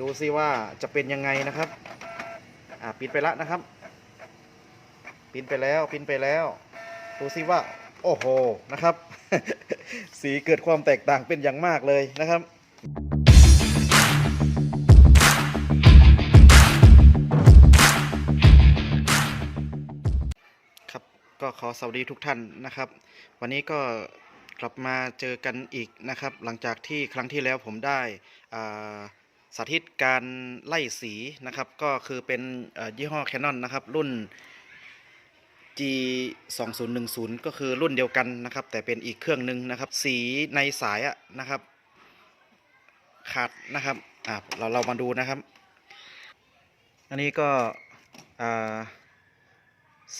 ดูซิว่าจะเป็นยังไงนะครับ อ่าปิดไปล้วนะครับ ปินไปแล้วปินไปแล้ว ดูซิว่า โอ้โหนะครับ สีเกิดความแตกต่างเป็นอย่างมากเลยนะครับครับก็ขอสวัสดีทุกท่านนะครับ วันนี้ก็กลับมาเจอกันอีกนะครับ หลังจากที่ครั้งที่แล้วผมได้อ่า สาธิตการไล่สีนะครับ ก็คือเป็นยี่ห้อ Canon นะครับ รุ่น G 2 0 1 0ก็คือรุ่นเดียวกันนะครับ แต่เป็นอีกเครื่องหนึ่งนะครับ สีในสายอะนะครับ ขาดนะครับอ่าเราเรามาดูนะครับ อันนี้ก็อ่า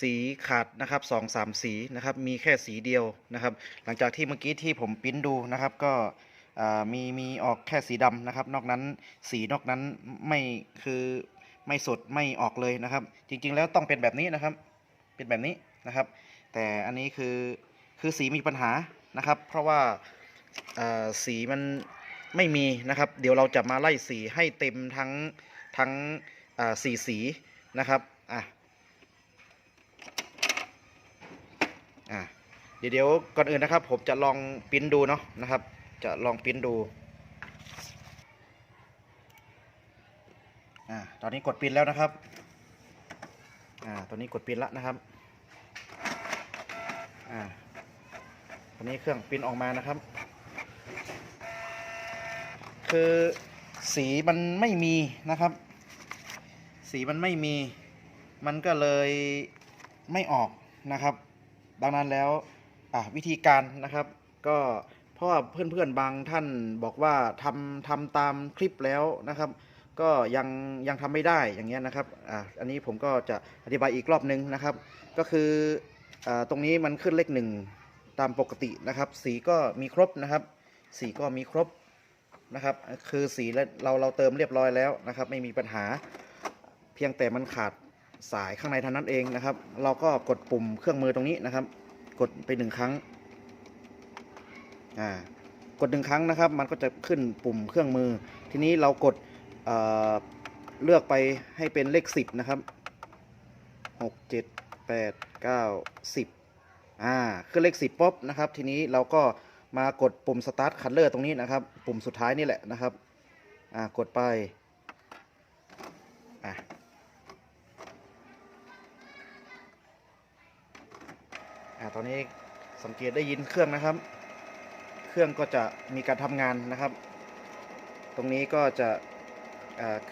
สีขาดนะครับสองสามสีนะครับ มีแค่สีเดียวนะครับ หลังจากที่เมื่อกี้ที่ผมปิ้นดูนะครับก็ มีมีออกแค่สีดำนะครับ นอกนั้นสีนอกนั้นไม่คือไม่สดไม่ออกเลยนะครับ จริงๆแล้วต้องเป็นแบบนี้นะครับ เป็นแบบนี้นะครับ แต่อันนี้คือคือสีมีปัญหานะครับ เพราะว่าสีมันไม่มีนะครับ เดี๋ยวเราจะมาไล่สีให้เต็มทั้งทั้งสีสีนะครับอะอะเดี๋ยวก่อนอื่นนะครับ ผมจะลองปิ้นดูเนาะนะครับ จะลองปิ้นดูอ่าตอนนี้กดปิ้นแล้วนะครับอ่าตอนนี้กดปิ้นล้วนะครับอ่าตอนนี้เครื่องปิ้นออกมานะครับ คือสีมันไม่มีนะครับ สีมันไม่มี มันก็เลยไม่ออกนะครับ ดังนั้นแล้ววิธีการนะครับก็ ราะว่าเพื่อนๆบางท่านบอกว่าทำทำตามคลิปแล้วนะครับ ก็ยังยังทำไม่ได้อย่างเงี้ยนะครับอะอันนี้ผมก็จะอธิบายอีกรอบนึงนะครับ ก็คืออ่าตรงนี้มันขึ้นเลขหนึ่งตามปกตินะครับ สีก็มีครบนะครับ สีก็มีครบนะครับ คือสีเราเราเติมเรียบร้อยแล้วนะครับ ไม่มีปัญหาเพียงแต่มันขาดสายข้างในเท่านั้นเองนะครับ เราก็กดปุ่มเครื่องมือตรงนี้นะครับ กดไปหนึ่งครั้ง อ่ากดหนึ่งครั้งนะครับ มันก็จะขึ้นปุ่มเครื่องมือ ทีนี้เรากดเเลือกไปให้เป็นเลขสิบนะครับหกเจ็ดแปดเก้าสิบอ่าขึ้นเลขสิบปุ๊บนะครับ ทีนี้เราก็มากดปุ่ม start color ตรงนี้นะครับ ปุ่มสุดท้ายนี่แหละนะครับอ่ากดไปอะอ่าตอนนี้สังเกตได้ยินเครื่องนะครับ เครื่องก็จะมีการทำงานนะครับ ตรงนี้ก็จะ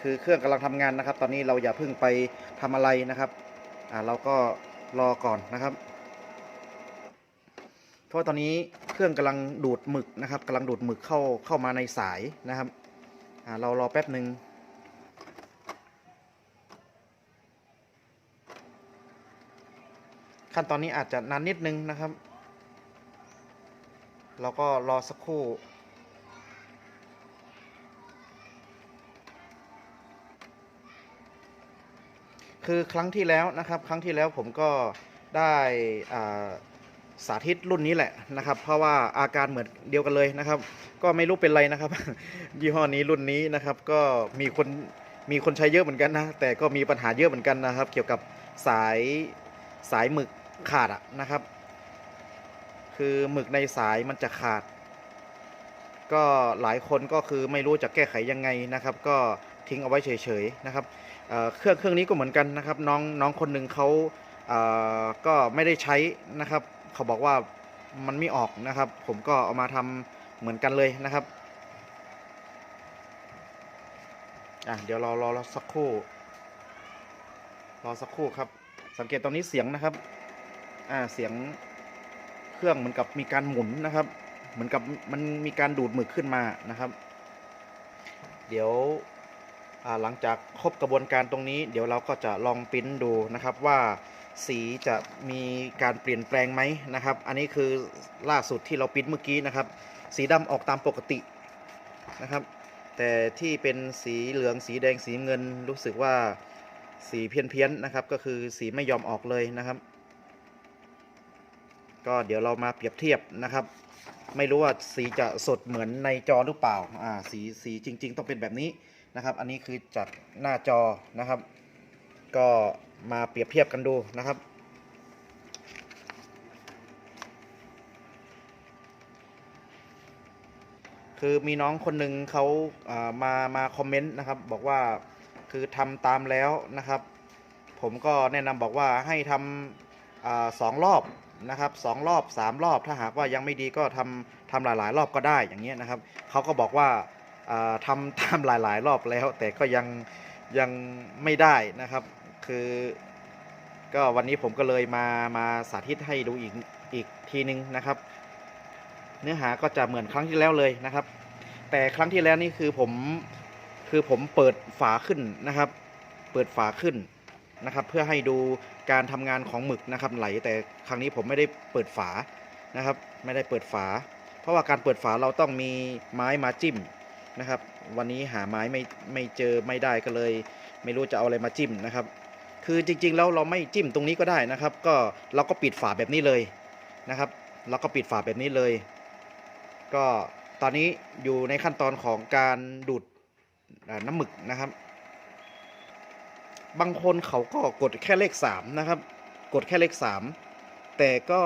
คือเครื่องกำลังทำงานนะครับ ตอนนี้เราอย่าเพิ่งไปทำอะไรนะครับเราก็รอก่อนนะครับ เพราะตอนนี้เครื่องกำลังดูดหมึกนะครับกำลังดูดหมึกเข้าเข้ามาในสายนะครับเรารอแป๊บหนึ่งขั้นตอนนี้อาจจะนานนิดนึงนะครับ เราก็รอสักครู่คือครั้งที่แล้วนะครับ ครั้งที่แล้วผมก็ได้าสาธิตรุ่นนี้แหละนะครับ เพราะว่าอาการเหมือนเดียวกันเลยนะครับ ก็ไม่รู้เป็นไรนะครับ ยี่ห้อนี้รุ่นนี้นะครับ ก็มีคนมีคนใช้เยอะเหมือนกันนะ แต่ก็มีปัญหาเยอะเหมือนกันนะครับ เกี่ยวกับสายสายหมึกขาดอะนะครับ คือหมึกในสายมันจะขาด ก็หลายคนก็คือไม่รู้จะแก้ไขยังไงนะครับ ก็ทิ้งเอาไว้เฉยๆนะครับเเครื่องเครื่องนี้ก็เหมือนกันนะครับ น้องน้องคนหนึ่งเขาเอ่อก็ไม่ได้ใช้นะครับ เขาบอกว่ามันไม่ออกนะครับ ผมก็เอามาทำเหมือนกันเลยนะครับอะเดี๋ยวรอรอรอสักครู่ รอสักครู่ครับ สังเกตตอนนี้เสียงนะครับ อ่าเสียง เครื่องเหมือนกับมีการหมุนนะครับ เหมือนกับมันมีการดูดหมึกขึ้นมานะครับ เดี๋ยวหลังจากครบกระบวนการตรงนี้ เดี๋ยวเราก็จะลองปิ้นดูนะครับว่าสีจะมีการเปลี่ยนแปลงไหมนะครับ อันนี้คือล่าสุดที่เราปิ้นเมื่อกี้นะครับ สีดำออกตามปกตินะครับ แต่ที่เป็นสีเหลืองสีแดงสีเงินรู้สึกว่าสีเพี้ยนๆนะครับ ก็คือสีไม่ยอมออกเลยนะครับ ก็เดี๋ยวเรามาเปรียบเทียบนะครับ ไม่รู้ว่าสีจะสดเหมือนในจอหรือเปล่าอ่าสีสีจริง ๆ ต้องเป็นแบบนี้นะครับ อันนี้คือจากหน้าจอนะครับ ก็มาเปรียบเทียบกันดูนะครับคือมีน้องคนหนึ่งเขาอ่ามามาคอมเมนต์นะครับ บอกว่าคือทำตามแล้วนะครับ ผมก็แนะนำบอกว่าให้ทำอสองรอบ นะครับสองรอบสามรอบ ถ้าหากว่ายังไม่ดีก็ทำทำหลายๆ รอบก็ได้อย่างเงี้ยนะครับเขาก็บอกว่าอ่าทำตามหลายๆ รอบแล้วแต่ก็ยังยังไม่ได้นะครับคือก็วันนี้ผมก็เลยมามาสาธิตให้ดูอีกอีกทีนึงนะครับ เนื้อหาก็จะเหมือนครั้งที่แล้วเลยนะครับ แต่ครั้งที่แล้วนี่คือผมคือผมเปิดฝาขึ้นนะครับ เปิดฝาขึ้น นะครับ เพื่อให้ดูการทำงานของหมึกนะครับไหล แต่ครั้งนี้ผมไม่ได้เปิดฝานะครับ ไม่ได้เปิดฝา เพราะว่าการเปิดฝาเราต้องมีไม้มาจิ้มนะครับ วันนี้หาไม้ไม่ไม่เจอไม่ได้ก็เลย ไม่รู้จะเอาอะไรมาจิ้มนะครับ คือจริงๆแล้วเราไม่จิ้มตรงนี้ก็ได้นะครับ ก็เราก็ปิดฝาแบบนี้เลยนะครับ เราก็ปิดฝาแบบนี้เลย ก็ตอนนี้อยู่ในขั้นตอนของการดูดน้ำหมึกนะครับ บางคนเขาก็กดแค่เลข 3 นะครับ กดแค่เลข 3 แต่ก็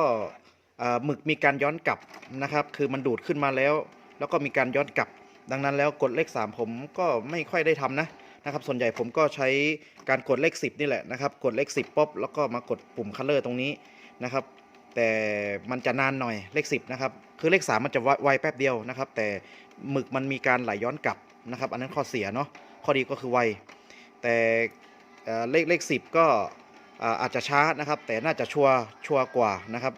หมึกมีการย้อนกลับนะครับ คือมันดูดขึ้นมาแล้ว แล้วก็มีการย้อนกลับ ดังนั้นแล้วกดเลข 3 ผมก็ไม่ค่อยได้ทำนะนะครับ ส่วนใหญ่ผมก็ใช้การกดเลข 10 นี่แหละนะครับ กดเลข 10ปุ๊บแล้วก็มากดปุ่มคัลเลอร์ตรงนี้นะครับ แต่มันจะนานหน่อยเลข 10 นะครับ คือเลข 3 มันจะไวแป๊บเดียวนะครับ แต่หมึกมันมีการไหลย้อนกลับนะครับ อันนั้นข้อเสียเนาะ ข้อดีก็คือไว แต่ เลขเลข10ก็อาจจะช้านะครับ แต่น่าจะชัวชัวกว่านะครับ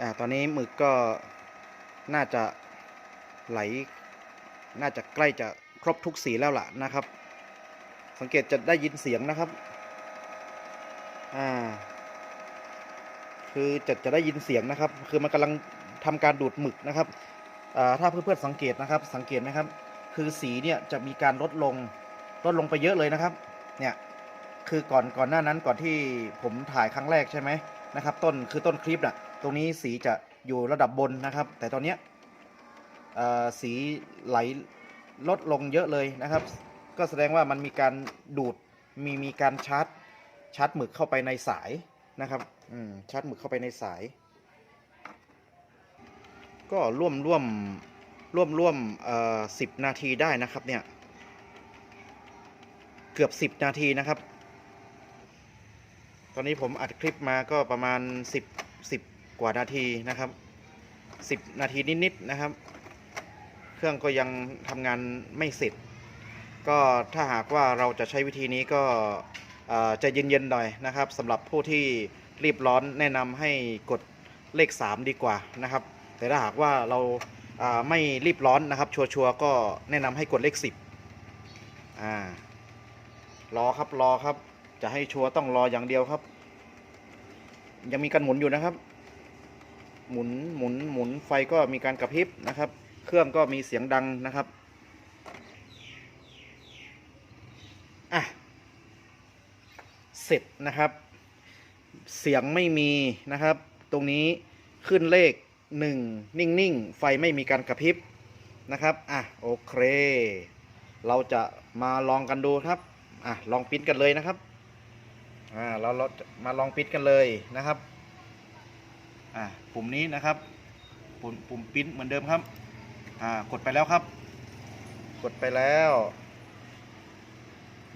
อ่าตอนนี้หมึกก็น่าจะไหล น่าจะใกล้จะครบทุกสีแล้วล่ะนะครับ สังเกตจะได้ยินเสียงนะครับอ่าคือจะจะได้ยินเสียงนะครับ คือมันกำลังทำการดูดหมึกนะครับอ่าถ้าเพื่อนๆสังเกตนะครับ สังเกตไหมครับ คือสีเนี่ยจะมีการลดลง ลดลงไปเยอะเลยนะครับ เนี่ยคือก่อนก่อนหน้านั้นก่อนที่ผมถ่ายครั้งแรกใช่ไหมนะครับ ต้นคือต้นคลิปน่ะตรงนี้สีจะอยู่ระดับบนนะครับ แต่ตอนเนี้ยเอ่อสีไหลลดลงเยอะเลยนะครับ ก็แสดงว่ามันมีการดูดมีมีการชาร์จชาร์จหมึกเข้าไปในสายนะครับอืมชาร์จหมึกเข้าไปในสาย ก็ร่วมร่วมร่วมร่วมเอ่อสิบนาทีได้นะครับเนี่ย กือบสิบนาทีนะครับ ตอนนี้ผมอัดคลิปมาก็ประมาณสิบสิบกว่านาทีนะครับสิบนาทีนิดๆนะครับ เครื่องก็ยังทำงานไม่เสร็จ ก็ถ้าหากว่าเราจะใช้วิธีนี้ก็จะเย็นๆหน่อยนะครับสำหรับผู้ที่รีบร้อนแนะนำให้กดเลข 3 ดีกว่านะครับ แต่ถ้าหากว่าเราอ่าไม่รีบร้อนนะครับ ชัวร์ๆก็แนะนำให้กดเลข 10อ่า รอครับรอครับ จะให้ชัวร์ต้องรออย่างเดียวครับ ยังมีการหมุนอยู่นะครับ หมุนหมุนหมุนไฟก็มีการกระพริบนะครับ เครื่องก็มีเสียงดังนะครับอะเสร็จนะครับ เสียงไม่มีนะครับ ตรงนี้ขึ้นเลขหนึ่งนิ่งๆ ไฟไม่มีการกระพริบนะครับ อะ โอเค เราจะมาลองกันดูครับ อะลองปิ้นกันเลยนะครับอ่าเราเรามาลองปิ้นกันเลยนะครับอะปุ่มนี้นะครับ ปุ่มปุ่มปิ้นเหมือนเดิมครับอ่ากดไปแล้วครับ กดไปแล้ว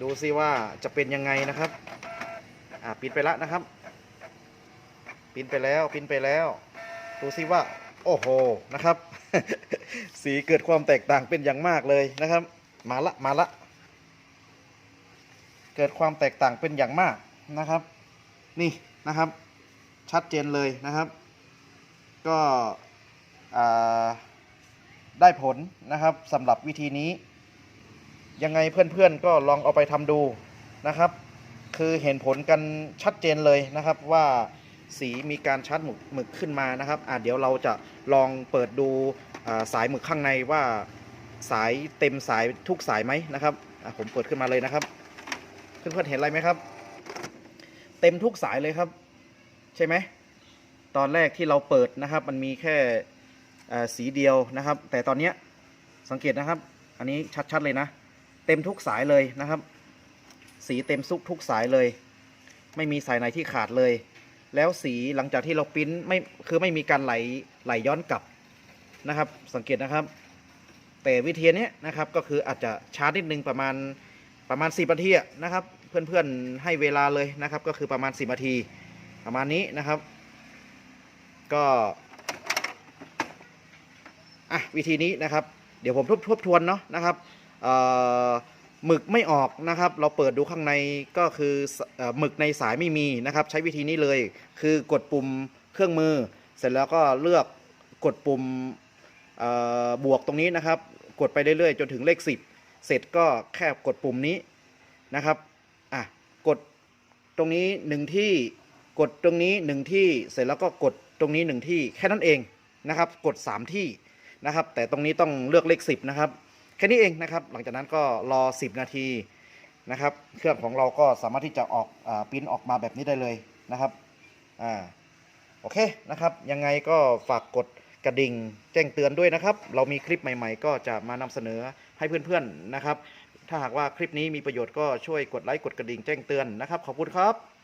ดูซิว่าจะเป็นยังไงนะครับอ่าปิดไปแล้วนะครับปินไปแล้วปินไปแล้ว ดูซิว่า โอ้โหนะครับ สีเกิดความแตกต่างเป็นอย่างมากเลยนะครับ มาละมาละ เกิดความแตกต่างเป็นอย่างมากนะครับ นี่นะครับ ชัดเจนเลยนะครับ ก็ได้ผลนะครับสำหรับวิธีนี้ ยังไงเพื่อนๆก็ลองเอาไปทำดูนะครับ คือเห็นผลกันชัดเจนเลยนะครับว่าสีมีการชัดหมึกหมึกขึ้นมานะครับอะเดี๋ยวเราจะลองเปิดดูสายหมึกข้างในว่าสายเต็มสายทุกสายไหมนะครับอะผมเปิดขึ้นมาเลยนะครับ เพื่อนๆเห็นอะไรไหมครับ เต็มทุกสายเลยครับ ใช่ไหมตอนแรกที่เราเปิดนะครับ มันมีแค่สีเดียวนะครับ แต่ตอนนี้สังเกตนะครับ อันนี้ชัดๆเลยนะ เต็มทุกสายเลยนะครับ สีเต็มซุกทุกสายเลย ไม่มีสายไหนที่ขาดเลย แล้วสีหลังจากที่เราปริ้นไม่คือไม่มีการไหลไหลย้อนกลับนะครับ สังเกตนะครับ แต่วิธีนี้นะครับก็คืออาจจะช้านิดนึงประมาณประมาณ10นาทีนะครับ เพื่อนๆให้เวลาเลยนะครับ ก็คือประมาณ 10นาทีประมาณนี้นะครับ ก็อะวิธีนี้นะครับ เดี๋ยวผมทบทบทวนเนาะนะครับหมึกไม่ออกนะครับ เราเปิดดูข้างในก็คือหมึกในสายไม่มีนะครับ ใช้วิธีนี้เลย คือกดปุ่มเครื่องมือ เสร็จแล้วก็เลือกกดปุ่มบวกตรงนี้นะครับ กดไปเรื่อยๆ จนถึงเลข 10 เสร็จก็แค่กดปุ่มนี้นะครับ กดตรงนี้หนึ่งที่กดตรงนี้หนึ่งที่เสร็จแล้วก็กดตรงนี้หนึ่งที่แค่นั้นเองนะครับ กด 3 ที่นะครับ แต่ตรงนี้ต้องเลือกเลข 10 นะครับ แค่นี้เองนะครับ หลังจากนั้นก็รอ 10 นาทีนะครับ เครื่องของเราก็สามารถที่จะออกอปิ้นออกมาแบบนี้ได้เลยนะครับอ่าโอเคนะครับ ยังไงก็ฝากกดกระดิ่งแจ้งเตือนด้วยนะครับ เรามีคลิปใหม่ ๆ ก็จะมานำเสนอให้เพื่อนๆนะครับ ถ้าหากว่าคลิปนี้มีประโยชน์ก็ช่วยกดไลค์กดกระดิ่งแจ้งเตือนนะครับ ขอบคุณครับ